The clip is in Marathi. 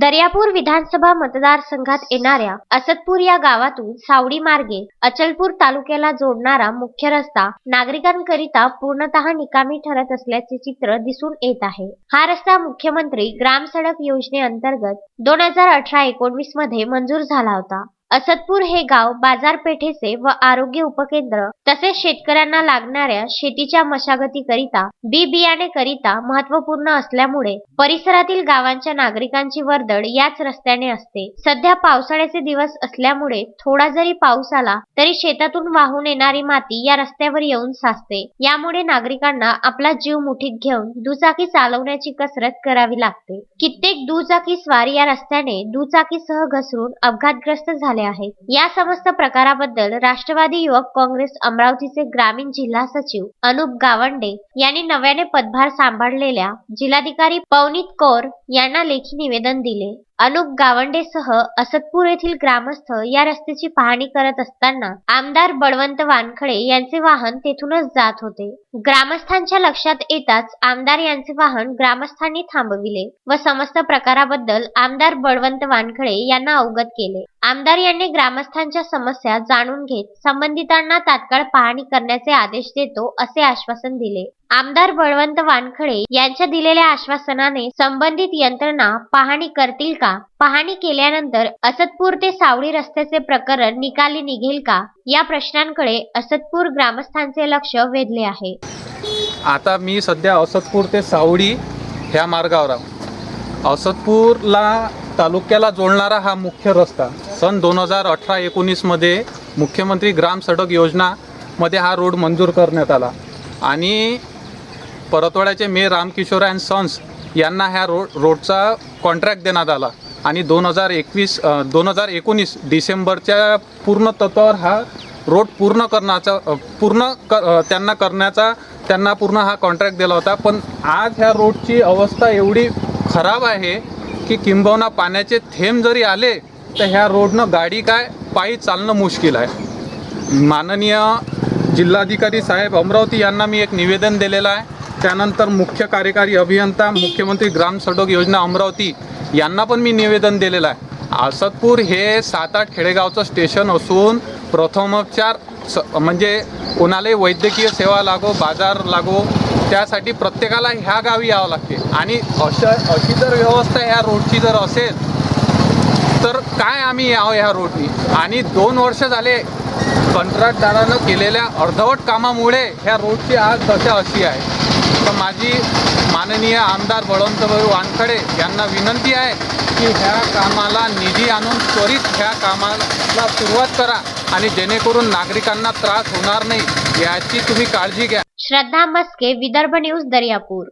दर्यापूर विधानसभा मतदारसंघात येणाऱ्या असदपूर या गावातून सावडी मार्गे अचलपूर तालुक्याला जोडणारा मुख्य रस्ता नागरिकांकरिता पूर्णतः निकामी ठरत असल्याचे चित्र दिसून येत आहे. हा रस्ता मुख्यमंत्री ग्राम सडक योजनेअंतर्गत दोन हजार अठरा एकोणवीसमध्ये मंजूर झाला होता. असदपूर हे गाव बाजारपेठेचे व आरोग्य उपकेंद्र तसेच शेतकऱ्यांना लागणाऱ्या शेतीच्या मशागतीकरिता बी बियाणे करिता महत्त्वपूर्ण असल्यामुळे परिसरातील गावांच्या नागरिकांची वर्दळ याच रस्त्याने असते. सध्या पावसाळ्याचे दिवस असल्यामुळे थोडा जरी पाऊस आला तरी शेतातून वाहून येणारी माती या रस्त्यावर येऊन साचते. यामुळे नागरिकांना आपला जीव मुठीत घेऊन दुचाकी चालवण्याची कसरत करावी लागते. कित्येक दुचाकी स्वार या रस्त्याने दुचाकीसह घसरून अपघातग्रस्त झाले आहेत या समस्त प्रकाराबद्दल राष्ट्रवादी युवक काँग्रेस अमरावतीचे ग्रामीण जिल्हा सचिव अनुप गावंडे यांनी नव्याने पदभार सांभाळलेल्या जिल्हाधिकारी पवनीत कौर यांना लेखी निवेदन दिले. अनुप गावंडेसह असदपूर येथील ग्रामस्थ या रस्त्याची पाहणी करत असताना आमदार बळवंत वानखडे यांचे वाहन तेथूनच जात होते. ग्रामस्थांच्या लक्षात येताच आमदार यांचे वाहन ग्रामस्थांनी थांबविले व समस्त प्रकाराबद्दल आमदार बळवंत वानखडे यांना अवगत केले. आमदार यांनी ग्रामस्थांच्या समस्या जाणून घेत संबंधितांना तात्काळ पाहणी करण्याचे आदेश देतो असे आश्वासन दिले. आमदार बळवंत वानखळे यांच्या दिलेल्या आश्वासनाने संबंधित यंत्रणा पाहणी करतील का? पाहणी केल्यानंतर असदपूर ते सावळी रस्त्याचे प्रकरण निकाली निघेल का? या प्रश्नांकडे असदपूर ग्रामस्थांचे लक्ष वेधले आहे. आता मी सध्या असतपूर ते सावळी ह्या मार्गावर आहोत असदपूरला तालुक्याला जोडणारा हा मुख्य रस्ता सन दोन हजार अठरा एकोणीसमध्ये मुख्यमंत्री ग्राम सडक योजनामध्ये हा रोड मंजूर करण्यात आला. आणि परतवाड्याचे मे रामकिशोर अँड सन्स यांना ह्या रोड रोडचा कॉन्ट्रॅक्ट देण्यात आला. आणि दोन हजार एकवीस दोन हजार एकोणीस डिसेंबरच्या पूर्ण तत्वावर हा रोड पूर्ण करण्याचा पूर्ण क त्यांना करण्याचा त्यांना पूर्ण हा कॉन्ट्रॅक्ट दिला होता. पण आज ह्या रोडची अवस्था एवढी खराब आहे की किंबहुना पाण्याचे थेंब जरी आले तर ह्या रोडनं गाडी काय पायी चालणं मुश्किल आहे. माननीय जिल्हाधिकारी साहेब अमरावती यांना मी एक निवेदन दिलेलं आहे. त्यानंतर मुख्य कार्यकारी अभियंता मुख्यमंत्री ग्राम सडक योजना अमरावती यांना पण मी निवेदन दिलेलं आहे. आसदपूर हे सात आठ खेडेगावचं स्टेशन असून प्रथमोपचार स म्हणजे कोणालाही वैद्यकीय सेवा लागो बाजार लागो त्यासाठी प्रत्येकाला ह्या गावी यावं लागते. आणि अशा अशी जर व्यवस्था ह्या रोडची जर असेल तर काय आम्ही यावं ह्या रोडनी? आणि दोन वर्ष झाले कंत्राटदारानं केलेल्या अर्धवट कामामुळे ह्या रोडची आज दशा अशी आहे. तर माझी माननीय आमदार बळवंतभाऊ वानखडे यांना विनंती आहे की ह्या कामाला निधी आणून त्वरित ह्या कामाला सुरुवात करा आणि जेणेकरून नागरिकांना त्रास होणार नाही याची तुम्ही काळजी घ्या. श्रद्धा मस्के विदर्भ न्यूज दर्यापूर.